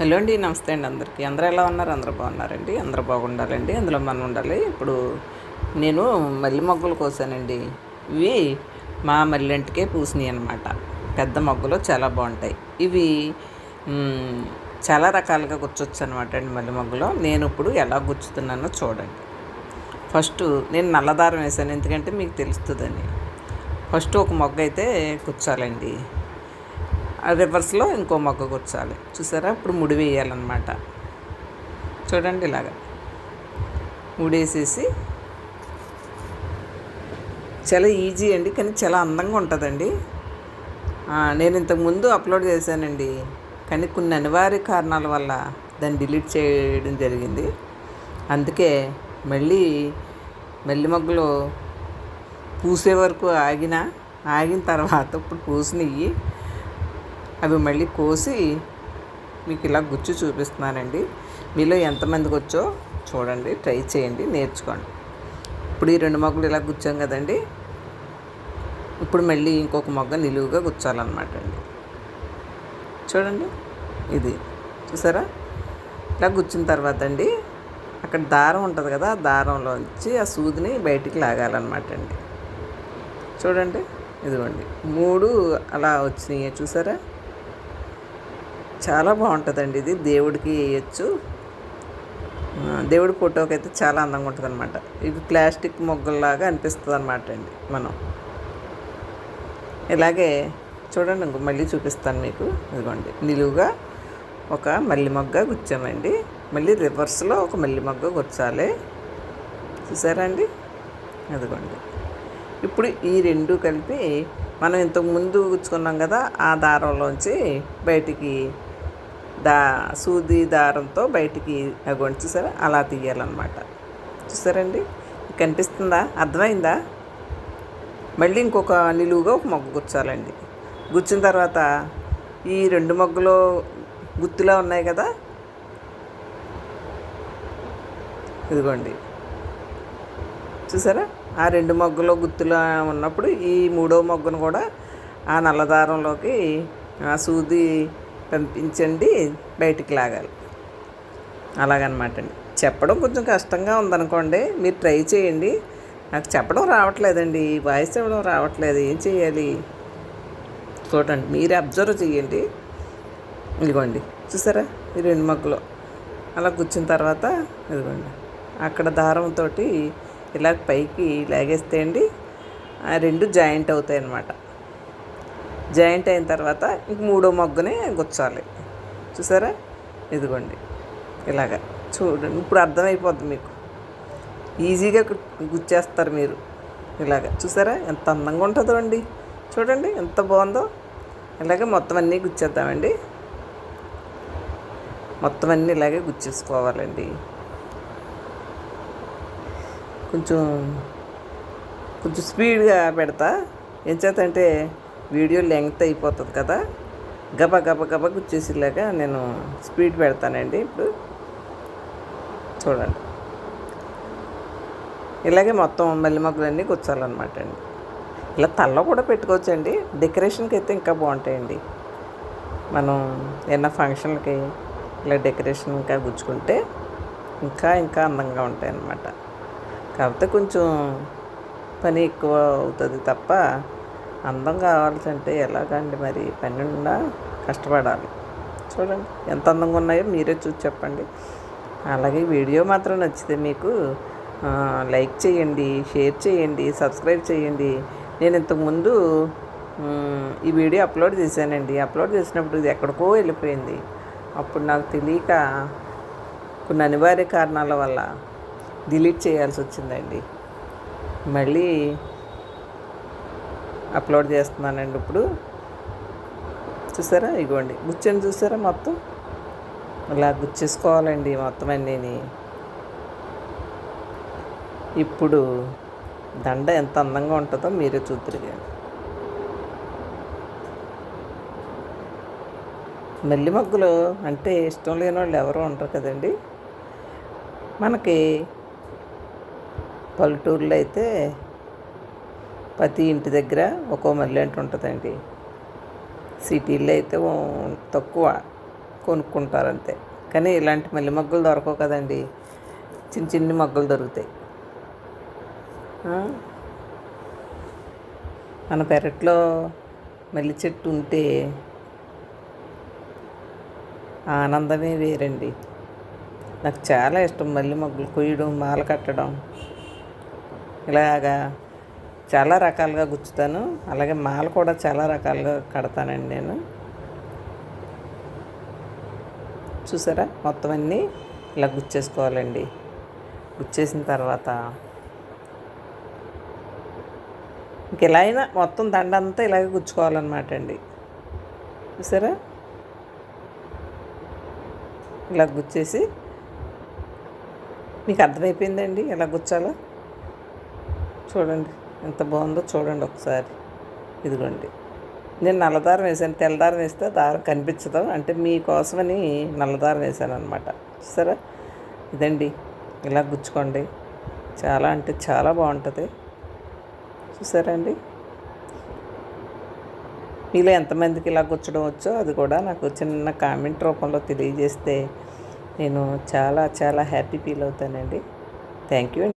Hello అండి నమస్తే అండి అందరికీ. అందరూ ఎలా ఉన్నారు? అందరూ బాగున్నారండి. అందరూ బాగుండాలండి. అందులో మనం ఉండాలి. ఇప్పుడు నేను మల్లె మొగ్గలు కోసానండి. ఇవి మా మల్లెంటికే పూసినాయి అనమాట పెద్ద మొగ్గలు చాలా బాగుంటాయి. ఇవి చాలా రకాలుగా గుచ్చొచ్చు అనమాట అండి మల్లె మొగ్గలు. నేను ఇప్పుడు ఎలా గుచ్చుతున్నానో చూడండి. ఫస్ట్ నేను నల్లదారం వేసాను. ఎందుకంటే మీకు తెలుస్తుందని. ఫస్ట్ ఒక మొగ్గ అయితే గుచ్చాలండి. రివర్స్లో ఇంకో మొగ్గ కూర్చాలి చూసారా? ఇప్పుడు ముడి వేయాలన్నమాట. చూడండి ఇలాగా. ముడేసేసి చాలా ఈజీ అండి కానీ చాలా అందంగా ఉంటుందండి. నేను ఇంతకుముందు అప్లోడ్ చేశానండి. కానీ కొన్ని అనివార్య కారణాల వల్ల దాన్ని డిలీట్ చేయడం జరిగింది. అందుకే మళ్ళీ మల్లి మొగ్గలు పూసే వరకు ఆగిన ఆగిన తర్వాత ఇప్పుడు పూసినవి అవి మళ్ళీ కోసి మీకు ఇలా గుచ్చి చూపిస్తున్నానండి. మీలో ఎంతమందికి వచ్చో చూడండి ట్రై చేయండి నేర్చుకోండి. ఇప్పుడు ఈ రెండు మొగ్గలు ఇలా గుచ్చాం కదండి. ఇప్పుడు మళ్ళీ ఇంకొక మొగ్గ నిలువుగా గుచ్చాలన్నమాట అండి. చూడండి ఇది చూసారా? ఇలా గుచ్చిన తర్వాత అండి అక్కడ దారం ఉంటుంది కదా ఆ దారంలోంచి ఆ సూదిని బయటికి లాగాలన్నమాట అండి. చూడండి ఇదిగోండి. మూడు అలా వచ్చినాయి చూసారా? చాలా బాగుంటుందండి ఇది. దేవుడికి వేయచ్చు. దేవుడి ఫోటోకి అయితే చాలా అందంగా ఉంటుంది అనమాట ఇవి ప్లాస్టిక్ మొగ్గల్లాగా అనిపిస్తుంది అనమాట అండి మనం. ఇలాగే చూడండి ఇంకో మళ్ళీ చూపిస్తాను మీకు. ఇదిగోండి. నిలువుగా ఒక మల్లి మొగ్గ గుచ్చామండి. మళ్ళీ రివర్స్లో ఒక మల్లి మొగ్గ గుచ్చాలి. చూసారా అండి? అదిగోండి ఇప్పుడు ఈ రెండు కలిపి మనం ఇంతకు ముందు గుచ్చుకున్నాం కదా ఆ దారంలోంచి బయటికి దా సూది దారంతో బయటికి అగోండి చూసారా? అలా తీయాలన్నమాట. చూసారండి? కనిపిస్తుందా? అర్థమైందా? మళ్ళీ ఇంకొక నిలువుగా ఒక మొగ్గ గుచ్చాలండి. గుచ్చిన తర్వాత ఈ రెండు మొగ్గలు గుత్తులా ఉన్నాయి కదా? ఇదిగోండి. చూసారా? ఆ రెండు మొగ్గలు గుత్తులా ఉన్నప్పుడు ఈ మూడో మొగ్గను కూడా ఆ నల్లదారంలోకి ఆ సూది పంపించండి బయటికి లాగాలి. అలాగనమాట అండి చెప్పడం కొంచెం కష్టంగా ఉందనుకోండి మీరు ట్రై చేయండి. నాకు చెప్పడం రావట్లేదండి వాయిస్ ఇవ్వడం రావట్లేదు ఏం చేయాలి? చూడండి మీరే అబ్జర్వ్ చేయండి. ఇదిగోండి చూసారా? ఈ రెండు మొక్కలు అలా కూర్చున్న తర్వాత ఇదిగోండి అక్కడ దారంతో ఇలా పైకి లాగేస్తే అండి ఆ రెండు జాయింట్ అవుతాయి అన్నమాట జాయింట్ అయిన తర్వాత ఇంక మూడో మొగ్గని గుచ్చాలి. చూసారా? ఇదిగోండి. ఇలాగా చూడండి. ఇప్పుడు అర్థమైపోద్ది మీకు. ఈజీగా గుచ్చేస్తారు మీరు. ఇలాగ చూసారా? ఎంత అందంగా ఉంటుందో అండి. చూడండి ఎంత బాగుందో. ఇలాగే మొత్తం అన్నీ గుచ్చేద్దామండి. మొత్తం అన్నీ ఇలాగే గుచ్చేసుకోవాలండి. కొంచెం కొంచెం స్పీడ్గా పెడతా. ఏం చేతంటే వీడియో లెంగ్త్ అయిపోతుంది కదా. గబ గబ గబ గుచ్చేసేలాగా నేను స్పీడ్ పెడతానండి ఇప్పుడు. చూడండి. ఇలాగే మొత్తం మల్లె మొగ్గలన్నీ గుచ్చాలన్నమాట అండి. ఇలా తల్లో కూడా పెట్టుకోవచ్చండి. డెకరేషన్కి అయితే ఇంకా బాగుంటాయండి. మనం ఏమైనా ఫంక్షన్లకి ఇలా డెకరేషన్ ఇంకా గుచ్చుకుంటే ఇంకా ఇంకా అందంగా ఉంటాయి అన్నమాట కాకపోతే కొంచెం పని ఎక్కువ అవుతుంది తప్ప అందం కావాల్సింటే ఎలాగండి మరి? పని కష్టపడాలి. చూడండి ఎంత అందంగా ఉన్నాయో మీరే చూసి చెప్పండి. అలాగే వీడియో మాత్రం నచ్చితే మీకు లైక్ చేయండి షేర్ చేయండి సబ్స్క్రైబ్ చేయండి. నేను ఇంతకుముందు ఈ వీడియో అప్లోడ్ చేశానండి. అప్లోడ్ చేసినప్పుడు ఇది ఎక్కడికో వెళ్ళిపోయింది. అప్పుడు నాకు తెలియక కొన్ని అనివార్య కారణాల వల్ల డిలీట్ చేయాల్సి వచ్చిందండి. మళ్ళీ అప్లోడ్ చేస్తున్నానండి ఇప్పుడు. చూసారా? ఇగోండి. గుచ్చని చూసారా మొత్తం? ఇలా గుచ్చేసుకోవాలండి మొత్తం అన్నీని. ఇప్పుడు దండ ఎంత అందంగా ఉంటుందో మీరే చూద్దరు మల్లి మొగ్గులు అంటే ఇష్టం లేని వాళ్ళు ఎవరు ఉండరు కదండి. మనకి పల్లెటూర్లో అయితే ప్రతి ఇంటి దగ్గర ఒక్కో మల్లె ఉంటుందండి. సిటీల్లో అయితే తక్కువ కొనుక్కుంటారంతే. కానీ ఇలాంటి మల్లె మొగ్గలు దొరకవు కదండి. చిన్న చిన్ని మొగ్గలు దొరుకుతాయి. మన పెరట్లో మల్లి చెట్టు ఉంటే ఆనందమే వేరండి. నాకు చాలా ఇష్టం మల్లె మొగ్గలు కొయ్యడం మాల కట్టడం. ఇలాగా చాలా రకాలుగా గుచ్చుతాను. అలాగే మాల కూడా చాలా రకాలుగా కడతానండి నేను. చూసారా? మొత్తం అన్నీ ఇలా గుచ్చేసుకోవాలండి. గుచ్చేసిన తర్వాత ఇంక ఎలా అయినా మొత్తం దండ అంతా ఇలాగే గుచ్చుకోవాలన్నమాట అండి. చూసారా? ఇలా గుచ్చేసి మీకు అర్థమైపోయిందండి? ఎలా గుచ్చాలో? చూడండి. ఎంత బాగుందో చూడండి ఒకసారి. ఇదిగోండి. నేను నల్లదారం వేసాను తెల్లదారం వేస్తే దారం కనిపించదు. అంటే మీకోసమని నల్లదారం వేసాను అనమాట చూసారా? ఇదండి. ఇలా గుచ్చుకోండి. చాలా అంటే చాలా బాగుంటుంది. చూసారా అండి? మీలో ఎంతమందికి ఇలా గుచ్చడం వచ్చో అది కూడా నాకు చిన్న కామెంట్ రూపంలో తెలియజేస్తే నేను చాలా చాలా హ్యాపీ ఫీల్ అవుతానండి. Thank you